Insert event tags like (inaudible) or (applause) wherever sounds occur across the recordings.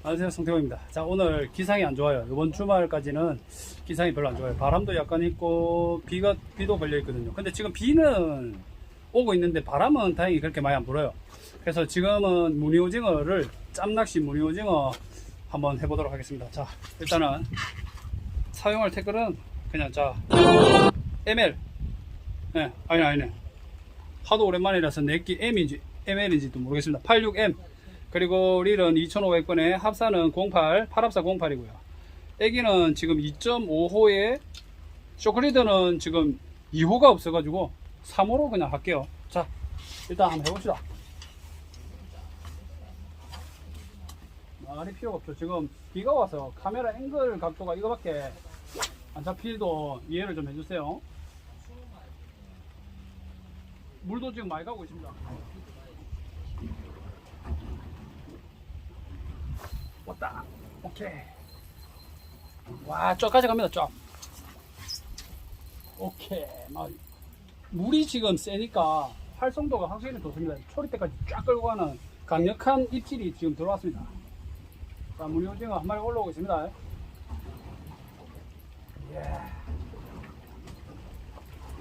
안녕하세요 성태호입니다. 자 오늘 기상이 안 좋아요. 이번 주말까지는 기상이 별로 안 좋아요. 바람도 약간 있고 비가 비도 걸려 있거든요. 근데 지금 비는 오고 있는데 바람은 다행히 그렇게 많이 안 불어요. 그래서 지금은 무늬오징어를 짬낚시 무늬오징어 한번 해보도록 하겠습니다. 자 일단은 사용할 태클은 그냥 자 ML 네 아니 아니네 하도 오랜만이라서 내끼 M인지 ML인지도 모르겠습니다. 86M 그리고 릴은 2500번에 합사는 08 8합사 08이고요. 애기는 지금 2.5호에 쇼크리드는 지금 2호가 없어가지고 3호로 그냥 할게요. 자 일단 한번 해봅시다. 말이 필요가 없죠. 지금 비가 와서 카메라 앵글 각도가 이거밖에 안 잡히도 이해를 좀 해주세요. 물도 지금 많이 가고 있습니다 왔다. 오케이. 와 쫙까지 갑니다 쫙 오케이. 막 물이 지금 세니까 활성도가 확실히 좋습니다. 초리 때까지 쫙 끌고 가는 강력한 입질이 지금 들어왔습니다. 자 무늬오징어 한 마리 올라오고 있습니다. 예.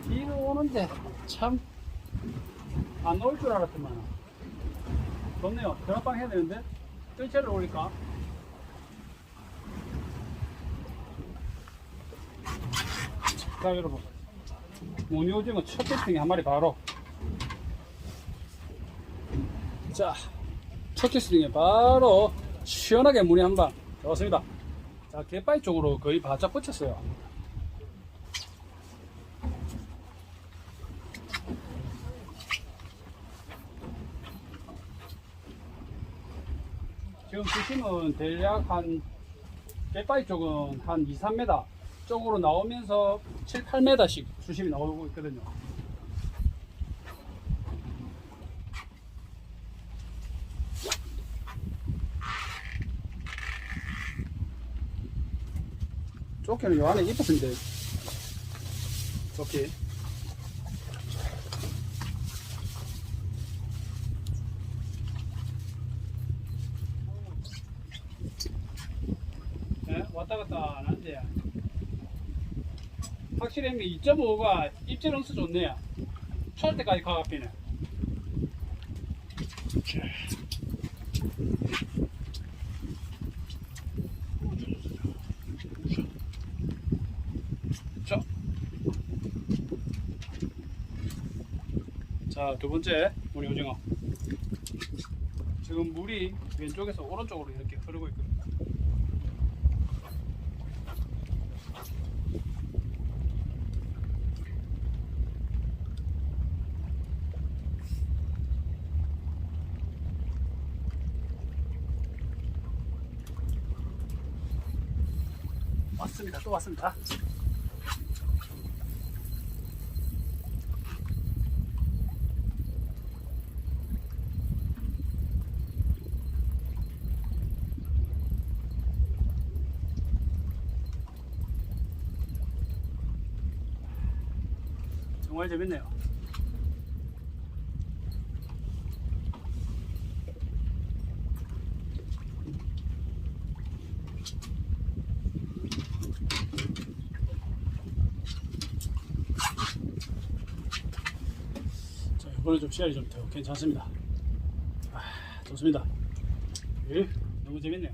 비는 오는데 참안올줄 알았더만. 좋네요. 드랍방 해야 되는데 뜰채를 올릴까 자 여러분. 무늬오징어 첫 캐스팅에 한 마리 바로 자첫 캐스팅에 바로 시원하게 무늬 한방. 좋습니다. 자 갯바위 쪽으로 거의 바짝 붙였어요. 지금 수심은 대략 한 갯바위 쪽은 한 2, 3m 쪽으로 나오면서 7, 8m씩 수심이 나오고 있거든요. 조끼는 요 안에 입었는데 조끼 예? 왔다 갔다 안 한대. 확실히 2.5가 입질 응수 좋네요. 초할 때까지. 자. 자, 두 번째, 우리 오징어. 지금 물이 왼쪽에서 오른쪽으로 이렇게 흐르고 있거든요. 왔습니다. 또 왔습니다. 정말 재밌네요. 자, 이번에 좀 시야이 좀 더 괜찮습니다. 아, 좋습니다. 예, 너무 재밌네요.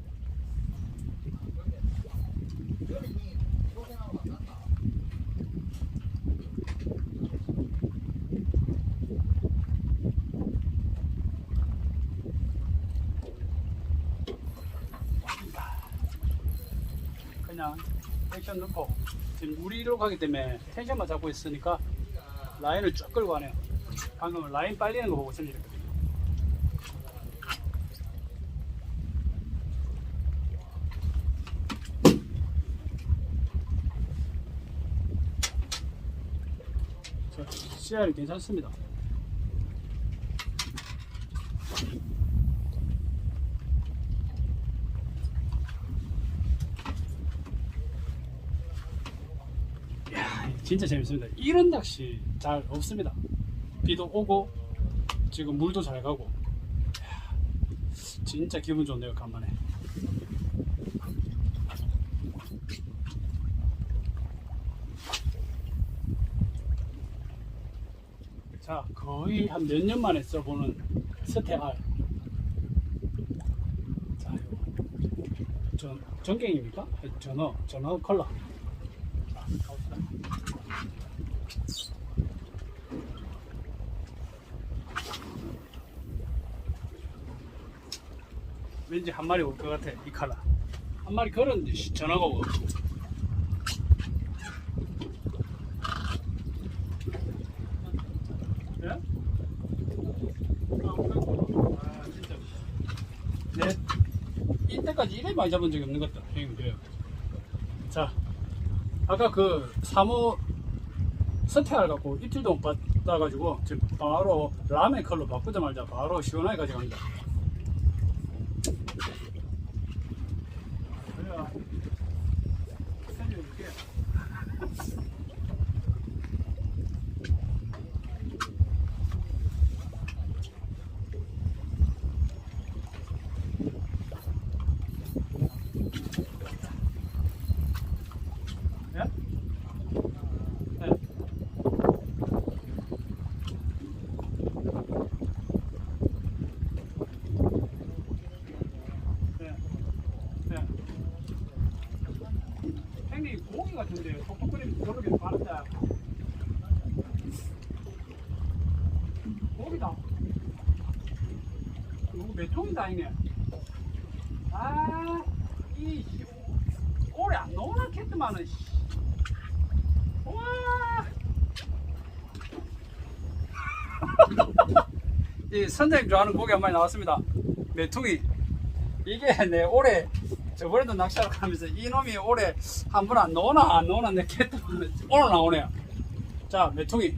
그냥 액션 넣고 지금 우리로 가기 때문에 텐션만 잡고 있으니까 라인을 쭉 끌고 가네요. 방금 라인 빨리는 거 보고 승리했거든요. 자, CR이 괜찮습니다. 진짜 재밌습니다. 이런 낚시 잘 없습니다. 비도 오고 지금 물도 잘 가고. 진짜 기분 좋네요 간만에. 자 거의 한 몇 년 만에 써보는 스테알 자 이거. 전, 전갱입니까? 전어 전어 컬러. 가봅시다. 왠지 한 마리 올 것 같아, 이 컬러. 한 마리 걸었는데 씨, 전화가 없고. 예? 아. 네. 이때까지 이래 많이 잡은 적이 없는 것 같다. 형님, 그래요. 자, 아까 그 사모 스테알 갖고 이틀도 못 받아가지고 지금 바로 라멘 컬러 바꾸자마자 바로 시원하게 가져갑니다. 그래야 살려줄게. 예? 네. 네. 네. 형님 고기 같은데 톡톡거리면 저렇게 빠른데 고기다 이거 몇 통이다 형님 아이 오래 안 나오나 캣트만은 씨. 와. (laughs) 이 선장님 좋아하는 고기 한 마리 나왔습니다. 메뚜기. 이게 내 올해 저번에도 낚시하러 가면서 이놈이 올해 한 번 안 나오나 안 나오나 내 캣트 오늘 나오네요. 자 메뚜기.